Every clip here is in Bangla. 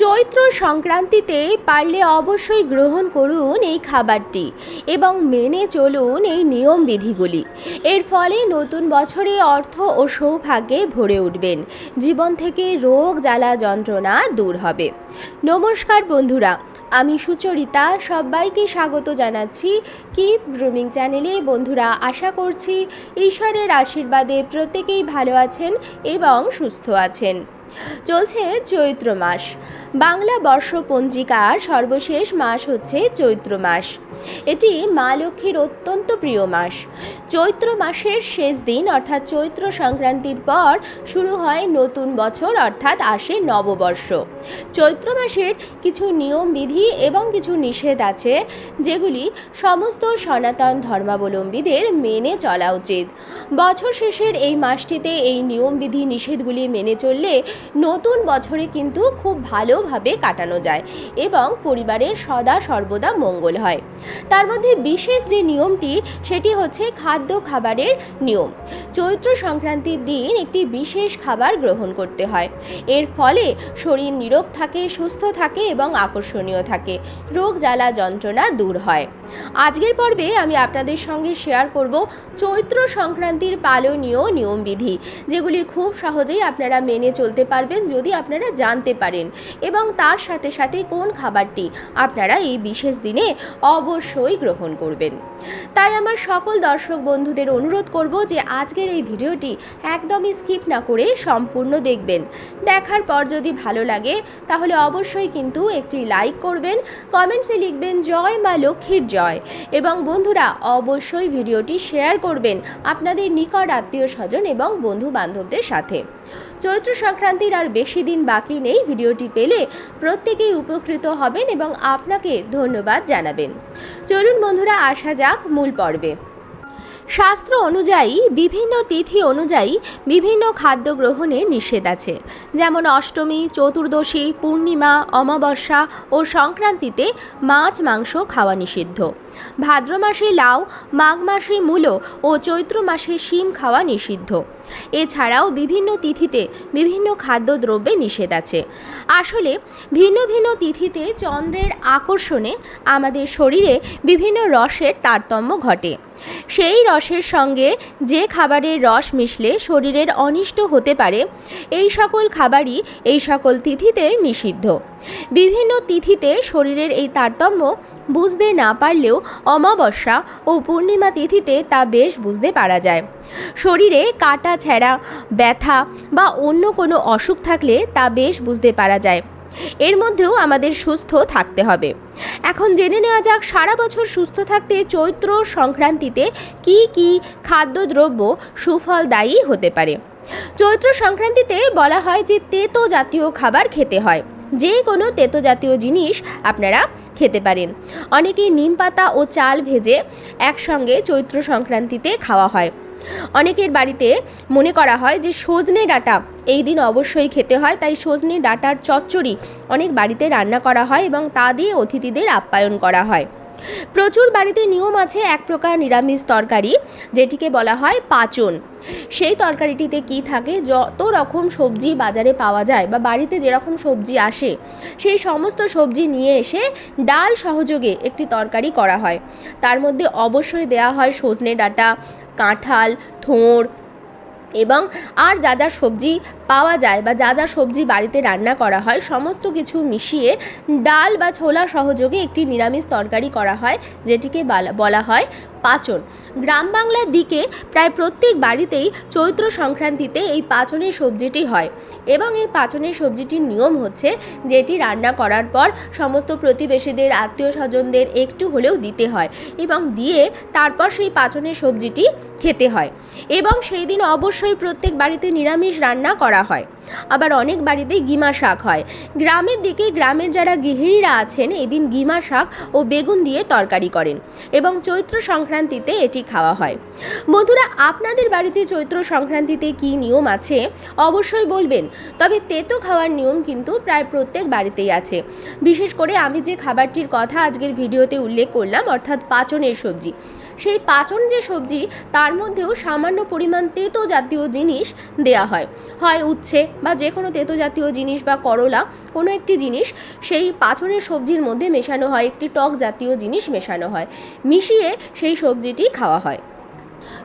চৈত্র সংক্রান্তিতে পারলে অবশ্যই গ্রহণ করুন এই খাবারটি এবং মেনে চলুন এই নিয়মবিধিগুলি এর ফলে নতুন বছরে অর্থ ও সৌভাগ্যে ভরে উঠবেন। জীবন থেকে রোগ জ্বালা যন্ত্রণা দূর হবে। নমস্কার বন্ধুরা, আমি সুচরিতা, সবাইকে স্বাগত জানাচ্ছি কিপ গ্রুমিং চ্যানেলে বন্ধুরা, আশা করছি ঈশ্বরের আশীর্বাদে প্রত্যেকেই ভালো আছেন এবং সুস্থ আছেন। চলছে চৈত্র মাস। বাংলা বর্ষ পঞ্জিকার সর্বশেষ মাস হচ্ছে চৈত্র মাস। এটি মা লক্ষ্মীর অত্যন্ত প্রিয় মাস। চৈত্র মাসের শেষ দিন, অর্থাৎ চৈত্র সংক্রান্তির পর, শুরু হয় নতুন বছর, অর্থাৎ আসে নববর্ষ। চৈত্র মাসের কিছু নিয়মবিধি এবং কিছু নিষেধ আছে, যেগুলি সমস্ত সনাতন ধর্মাবলম্বীদের মেনে চলা উচিত। বছর শেষের এই মাসটিতে এই নিয়মবিধি নিষেধগুলি মেনে চললে নতুন বছরে কিন্তু খুব ভালোভাবে কাটানো যায় এবং পরিবারের সদা সর্বদা মঙ্গল হয়। তার মধ্যে বিশেষ যে নিয়মটি, সেটি হচ্ছে খাদ্য খাবারের নিয়ম। চৈত্র সংক্রান্তির দিন একটি বিশেষ খাবার গ্রহণ করতে হয়। এর ফলে শরীর নিরোগ থাকে, সুস্থ থাকে এবং আকর্ষণীয় থাকে। রোগ জ্বালা যন্ত্রণা দূর হয়। আজকের পর্বে আমি আপনাদের সঙ্গে শেয়ার করব চৈত্র সংক্রান্তির পালনীয় নিয়মবিধি, যেগুলি খুব সহজেই আপনারা মেনে চলতে পারবেন যদি আপনারা জানতে পারেন। এবং তার সাথে সাথে কোন খাবারটি আপনারা এই বিশেষ দিনে অবশ্যই গ্রহণ করবেন। তাই আমার সকল দর্শক বন্ধুদের অনুরোধ করব যে আজকের এই ভিডিওটি একদমই স্কিপ না করে সম্পূর্ণ দেখবেন। দেখার পর যদি ভালো লাগে, তাহলে অবশ্যই কিন্তু একটি লাইক করবেন, কমেন্টসে লিখবেন, জয় মা লক্ষ্মীর জয়। এবং বন্ধুরা, অবশ্যই ভিডিওটি শেয়ার করবেন আপনাদের নিকট আত্মীয় স্বজন এবং বন্ধু বান্ধবদের সাথে। চৈত্র সংক্রান্তির আর বেশি দিন বাকি নেই। ভিডিওটি পেলে প্রত্যেকেই উপকৃত হবেন এবং আপনাকে ধন্যবাদ জানাবেন। চলুন বন্ধুরা, আসা যাক মূল পর্বে। শাস্ত্র অনুযায়ী, বিভিন্ন তিথি অনুযায়ী বিভিন্ন খাদ্য গ্রহণে নিষেধ আছে। যেমন অষ্টমী, চতুর্দশী, পূর্ণিমা, অমাবস্যা ও সংক্রান্তিতে মাছ, মাংস খাওয়া নিষিদ্ধ। ভাদ্র মাসে লাউ, মাঘ মাসে মূলো ও চৈত্র মাসে শিম খাওয়া নিষিদ্ধ। এছাড়াও বিভিন্ন তিথিতে বিভিন্ন খাদ্যদ্রব্যে নিষেধ আছে। আসলে ভিন্ন ভিন্ন তিথিতে চন্দ্রের আকর্ষণে আমাদের শরীরে বিভিন্ন রসের তারতম্য ঘটে। সেই রসের সঙ্গে যে খাবারের রস মিশলে শরীরের অনিষ্ট হতে পারে, এই সকল খাবারই এই সকল তিথিতে নিষিদ্ধ। বিভিন্ন তিথিতে শরীরের এই তারতম্য বুঝতে না পারলেও অমাবস্যা ও পূর্ণিমা তিথিতে তা বেশ বুঝতে পারা যায়। শরীরে কাটা ছেঁড়া ব্যথা বা অন্য কোনো অসুখ থাকলে তা বেশ বুঝতে পারা যায়। এর মধ্যেও আমাদের সুস্থ থাকতে হবে। এখন জেনে নেওয়া যাক সারা বছর সুস্থ থাকতে চৈত্র সংক্রান্তিতে কি কি খাদ্যদ্রব্য সুফলদায়ী হতে পারে। চৈত্র সংক্রান্তিতে বলা হয় যে তেতো জাতীয় খাবার খেতে হয়। যে কোনো তেতো জাতীয় জিনিস আপনারা খেতে পারেন। অনেকেই নিম পাতা ও চাল ভেজে একসঙ্গে চৈত্র সংক্রান্তিতে খাওয়া হয়। অনেকের বাড়িতে মনে করা হয় যে সজনে ডাটা এই দিন অবশ্যই খেতে হয়, তাই সজনে ডাটার চচ্চড়ি অনেক বাড়িতে রান্না করা হয় এবং তা দিয়ে অতিথিদের আপ্যায়ন করা হয়। প্রচুর বাড়িতে নিয়ম আছে এক প্রকার নিরামিষ তরকারি, যেটিকে বলা হয় পাচন। সেই তরকারিটিতে কি থাকে? যত রকম সবজি বাজারে পাওয়া যায় বা বাড়িতে যেরকম সবজি আসে, সেই সমস্ত সবজি নিয়ে এসে ডাল সহযোগে একটি তরকারি করা হয়। তার মধ্যে অবশ্যই দেওয়া হয় সজনে ডাঁটা, কাঁঠাল, থোঁড় এবং আর যা যা সবজি পাওয়া যায় বা যা যা সবজি বাড়িতে রান্না করা হয়, সমস্ত কিছু মিশিয়ে ডাল বা ছোলা সহযোগে একটি নিরামিষ তরকারি করা হয়, যেটিকে বালা- হয় পাচন। গ্রাম বাংলার দিকে প্রায় প্রত্যেক বাড়িতেই চৈত্র সংক্রান্তিতে এই পাচনের সবজিটি হয় এবং এই পাচনের সবজিটির নিয়ম হচ্ছে যেটি রান্না করার পর সমস্ত প্রতিবেশীদের আত্মীয় স্বজনদের একটু হলেও দিতে হয় এবং দিয়ে তারপর সেই পাচনের সবজিটি খেতে হয় এবং সেই দিন অবশ্যই প্রত্যেক বাড়িতে নিরামিষ রান্না করা হয়। আবার অনেক বাড়িতেই গিমা শাক হয়। গ্রামের দিকে গ্রামের যারা গৃহিণীরা আছেন, এদিন গিমা শাক ও বেগুন দিয়ে তরকারি করেন এবং চৈত্র সংক্রান্তিতে এটি খাওয়া হয়। বন্ধুরা, আপনাদের বাড়িতে চৈত্র সংক্রান্তিতে কি নিয়ম আছে? অবশ্যই বলবেন। তবে তেতো খাওয়ার নিয়ম কিন্তু প্রায় প্রত্যেক বাড়িতেই আছে। বিশেষ করে আমি যে খাবারটির কথা আজকের ভিডিওতে উল্লেখ করলাম, অর্থাৎ পাচনের সবজি। সেই পাচন যে সবজি, তার মধ্যেও সামান্য পরিমাণ তেতো জাতীয় জিনিস দেয়া হয়। হয় উচ্ছে বা যে কোনো তেতো জাতীয় জিনিস বা করলা, কোনো একটি জিনিস সেই পাচনের সবজির মধ্যে মেশানো হয়, একটি টক জাতীয় জিনিস মেশানো হয়। মিশিয়ে সেই সবজিটি খাওয়া হয়।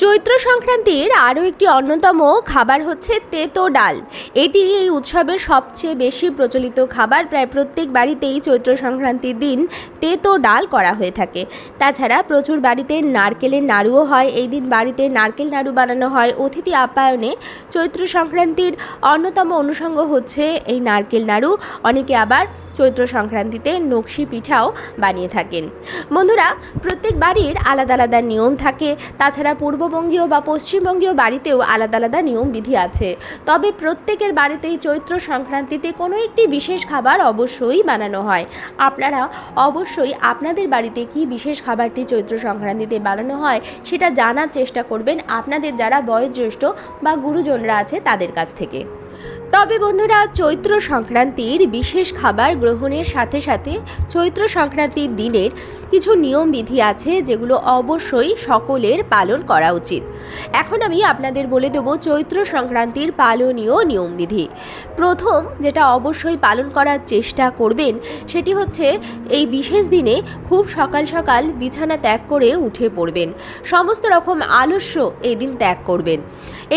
চৈত্র সংক্রান্তির আরও একটি অন্যতম খাবার হচ্ছে তেতো ডাল। এটি এই উৎসবের সবচেয়ে বেশি প্রচলিত খাবার। প্রায় প্রত্যেক বাড়িতেই চৈত্র সংক্রান্তির দিন তেতো ডাল করা হয়ে থাকে। তাছাড়া প্রচুর বাড়িতে নারকেলের নাড়ুও হয়। এই দিন বাড়িতে নারকেল নাড়ু বানানো হয়। অতিথি আপ্যায়নে চৈত্র সংক্রান্তির অন্যতম অনুষঙ্গ হচ্ছে এই নারকেল নাড়ু। অনেকে আবার চৈত্র সংক্রান্তিতে নকশি পিঠাও বানিয়ে থাকেন। বন্ধুরা, প্রত্যেক বাড়ির আলাদা আলাদা নিয়ম থাকে। তাছাড়া পূর্ববঙ্গীয় বা পশ্চিমবঙ্গীয় বাড়িতেও আলাদা আলাদা নিয়ম বিধি আছে। তবে প্রত্যেকের বাড়িতেই চৈত্র সংক্রান্তিতে কোনো একটি বিশেষ খাবার অবশ্যই বানানো হয়। আপনারা অবশ্যই আপনাদের বাড়িতে কি বিশেষ খাবারটি চৈত্র সংক্রান্তিতে বানানো হয় সেটা জানার চেষ্টা করবেন আপনাদের যারা বয়োজ্যেষ্ঠ বা গুরুজনরা আছে তাদের কাছ থেকে। তবে বন্ধুরা, চৈত্র সংক্রান্তির বিশেষ খাবার গ্রহণের সাথে সাথে চৈত্র সংক্রান্তির দিনের কিছু নিয়ম বিধি আছে যেগুলো অবশ্যই সকলের পালন করা উচিত। এখন আমি আপনাদের বলে দেব চৈত্র সংক্রান্তির পালনীয় নিয়মবিধি প্রথম, যেটা অবশ্যই পালন করার চেষ্টা করবেন, সেটি হচ্ছে এই বিশেষ দিনে খুব সকাল সকাল বিছানা ত্যাগ করে উঠে পড়বেন। সমস্ত রকম আলস্য এই দিন ত্যাগ করবেন।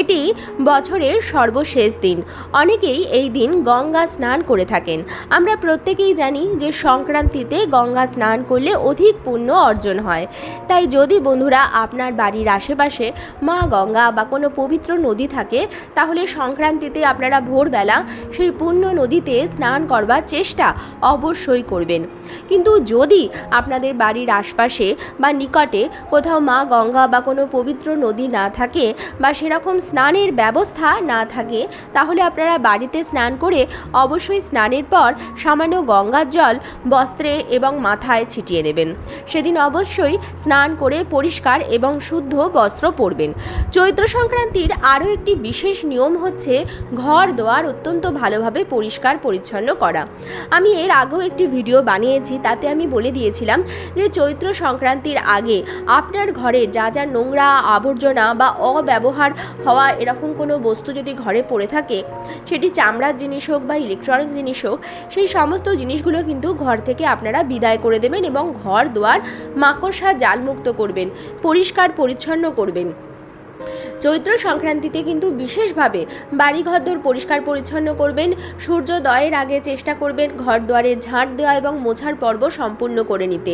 এটি বছরের সর্বশেষ দিন। অনেকেই এই দিন গঙ্গা স্নান করে থাকেন। আমরা প্রত্যেকেই জানি যে সংক্রান্তিতে গঙ্গা স্নান করলে অধিক পুণ্য অর্জন হয়। তাই যদি বন্ধুরা আপনার বাড়ির আশেপাশে মা গঙ্গা বা কোনো পবিত্র নদী থাকে, তাহলে সংক্রান্তিতে আপনারা ভোরবেলা সেই পুণ্য নদীতে স্নান করবার চেষ্টা অবশ্যই করবেন। কিন্তু যদি আপনাদের বাড়ির আশপাশে বা নিকটে কোথাও মা গঙ্গা বা কোনো পবিত্র নদী না থাকে বা সেরকম স্নানের ব্যবস্থা না থাকে, তাহলে আপনারা বাড়িতে স্নান করে অবশ্যই স্নানের পর সামান্য গঙ্গার জল, বস্ত্রে এবং মাথায় ছিটিয়ে নেবেন। সেদিন অবশ্যই স্নান করে পরিষ্কার এবং শুদ্ধ বস্ত্র পরবেন। চৈত্র সংক্রান্তির আরও একটি বিশেষ নিয়ম হচ্ছে ঘর দোয়ার অত্যন্ত ভালোভাবে পরিষ্কার পরিচ্ছন্ন করা। আমি এর আগেও একটি ভিডিও বানিয়েছি, তাতে আমি বলে দিয়েছিলাম যে চৈত্র সংক্রান্তির আগে আপনার ঘরে যা যা নোংরা আবর্জনা বা অব্যবহার হওয়া এরকম কোনো বস্তু যদি ঘরে পড়ে থাকে সেটি চামড়ার জিনিস হোক বা ইলেকট্রনিক জিনিস হোক, সেই সমস্ত জিনিসগুলো কিন্তু ঘর থেকে আপনারা বিদায় করে দেবেন এবং ঘর দুয়ার মাকড়সা জালমুক্ত করবেন পরিষ্কার পরিচ্ছন্ন করবেন। চৈত্র সংক্রান্তিতে কিন্তু বিশেষভাবে বাড়ি ঘরদোর পরিষ্কার পরিচ্ছন্ন করবেন, সূর্যোদয়ের আগে চেষ্টা করবেন ঘর দুয়ারের ঝাঁট দেওয়া এবং মোছার পর্ব সম্পূর্ণ করে নিতে।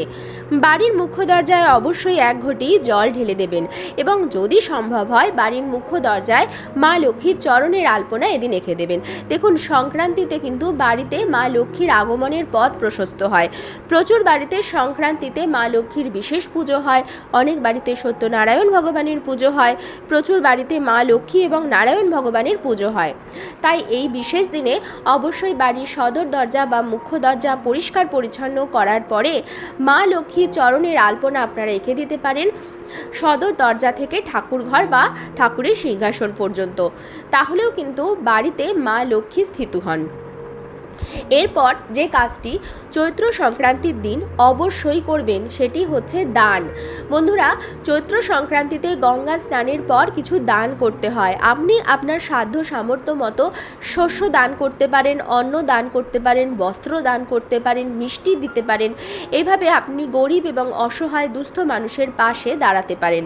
বাড়ির মুখ্য দরজায় অবশ্যই এক ঘটি জল ঢেলে দেবেন এবং যদি সম্ভব হয় বাড়ির মুখ্য দরজায় মা লক্ষ্মীর চরণের আলপনা এদিন এঁকে দেবেন। দেখুন, সংক্রান্তিতে কিন্তু বাড়িতে মা লক্ষ্মীর আগমনের পথ প্রশস্ত হয়। প্রচুর বাড়িতে সংক্রান্তিতে মা লক্ষ্মীর বিশেষ পুজো হয়, অনেক বাড়িতে সত্যনারায়ণ ভগবানের পুজো হয় প্রচুর বাড়িতে মা লক্ষ্মী এবং নারায়ণ ভগবানের পুজো হয়। তাই এই বিশেষ দিনে অবশ্যই বাড়ির সদর দরজা বা মুখ্য দরজা পরিষ্কার পরিচ্ছন্ন করার পরে মা লক্ষ্মীর চরণের আলপনা আপনারা রেখে দিতে পারেন। সদর দরজা থেকে ঠাকুর ঘর বা ঠাকুরের সিংহাসন পর্যন্ত। তাহলেও কিন্তু বাড়িতে মা লক্ষ্মী স্থিত হন। এরপর যে কাজটি চৈত্র সংক্রান্তির দিন অবশ্যই করবেন সেটি হচ্ছে দান। বন্ধুরা, চৈত্র সংক্রান্তিতে গঙ্গা স্নানের পর কিছু দান করতে হয়। আপনি আপনার সাধ্য সামর্থ্য মতো শস্য দান করতে পারেন, অন্ন দান করতে পারেন, বস্ত্র দান করতে পারেন, মিষ্টি দিতে পারেন। এভাবে আপনি গরিব এবং অসহায় দুস্থ মানুষের পাশে দাঁড়াতে পারেন।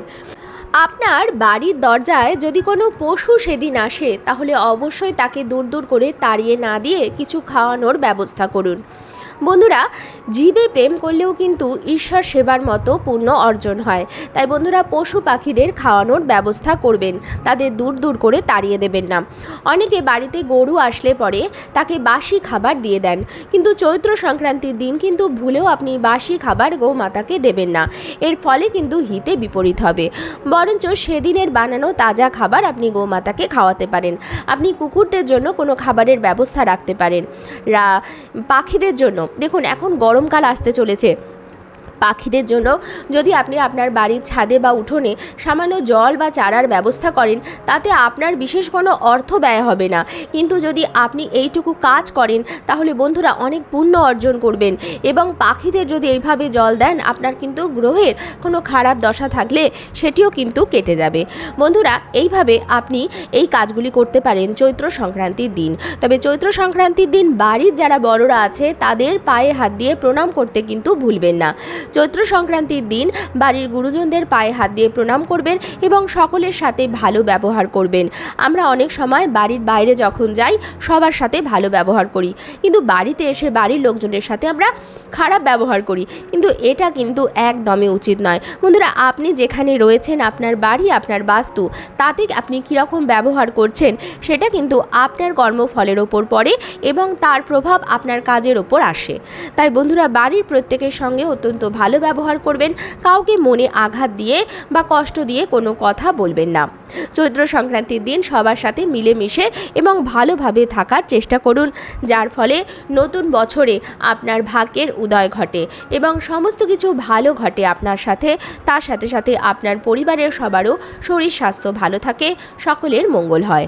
আপনার বাড়ির দরজায় যদি কোনো পশু সেদিন আসে, তাহলে অবশ্যই তাকে দূর দূর করে তাড়িয়ে না দিয়ে কিছু খাওয়ানোর ব্যবস্থা করুন। বন্ধুরা, জীবে প্রেম করলেও কিন্তু ঈশ্বর সেবার মতো পুণ্য অর্জন হয়। তাই বন্ধুরা, পশু পাখিদের খাওয়ানোর ব্যবস্থা করবেন। তাদের দূর দূর করে তাড়িয়ে দেবেন না। অনেকে বাড়িতে গরু আসলে পরে তাকে বাসি খাবার দিয়ে দেন। কিন্তু চৈত্র সংক্রান্তির দিন কিন্তু ভুলেও আপনি বাসি খাবার গৌমাতাকে দেবেন না। এর ফলে কিন্তু হিতে বিপরীত হবে। বরঞ্চ সেদিনের বানানো তাজা খাবার আপনি গোমাতাকে খাওয়াতে পারেন। আপনি কুকুরদের জন্য কোনো খাবারের ব্যবস্থা রাখতে পারেন। রা, পাখিদের জন্য দেখুন এখন গরমকাল আসতে চলেছে। পাখিদের জন্য যদি আপনি আপনার বাড়ির ছাদে বা উঠোনে সামান্য জল বা চারার ব্যবস্থা করেন, তাতে আপনার বিশেষ কোনো অর্থ ব্যয় হবে না। কিন্তু যদি আপনি এইটুকু কাজ করেন, তাহলে বন্ধুরা অনেক পুণ্য অর্জন করবেন এবং পাখিদের যদি এইভাবে জল দেন, আপনার কিন্তু গ্রহের কোনো খারাপ দশা থাকলে সেটিও কিন্তু কেটে যাবে। বন্ধুরা, এইভাবে আপনি এই কাজগুলি করতে পারেন চৈত্র সংক্রান্তির দিন। তবে চৈত্র সংক্রান্তির দিন বাড়ির যারা বড়রা আছে, তাদের পায়ে হাত দিয়ে প্রণাম করতে কিন্তু ভুলবেন না। চৈত্র সংক্রান্তির দিন বাড়ির গুরুজনদের পায়ে হাত দিয়ে প্রণাম করবেন এবং সকলের সাথে ভালো ব্যবহার করবেন। আমরা অনেক সময় বাড়ির বাইরে যখন যাই, সবার সাথে ভালো ব্যবহার করি। কিন্তু বাড়িতে এসে বাড়ির লোকজনের সাথে আমরা খারাপ ব্যবহার করি। কিন্তু এটা কিন্তু একদমই উচিত নয়। বন্ধুরা, আপনি যেখানে রয়েছেন, আপনার বাড়ি, আপনার বাস্তু, তাতে আপনি কীরকম ব্যবহার করছেন, সেটা কিন্তু আপনার কর্মফলের ওপর পড়ে এবং তার প্রভাব আপনার কাজের ওপর আসে। তাই বন্ধুরা, বাড়ির প্রত্যেকের সঙ্গে অত্যন্ত ভালো ব্যবহার করবেন, কাউকে মনে আঘাত দিয়ে বা কষ্ট দিয়ে কোনো কথা বলবেন না। চৈত্র সংক্রান্তির দিন সবার সাথে মিলেমিশে এবং ভালোভাবে থাকার চেষ্টা করুন, যার ফলে নতুন বছরে আপনার ভাগ্যের উদয় ঘটে এবং সমস্ত কিছু ভালো ঘটে আপনার সাথে। তার সাথে সাথে আপনার পরিবারের সবারও শরীর স্বাস্থ্য ভালো থাকে, সকলের মঙ্গল হয়।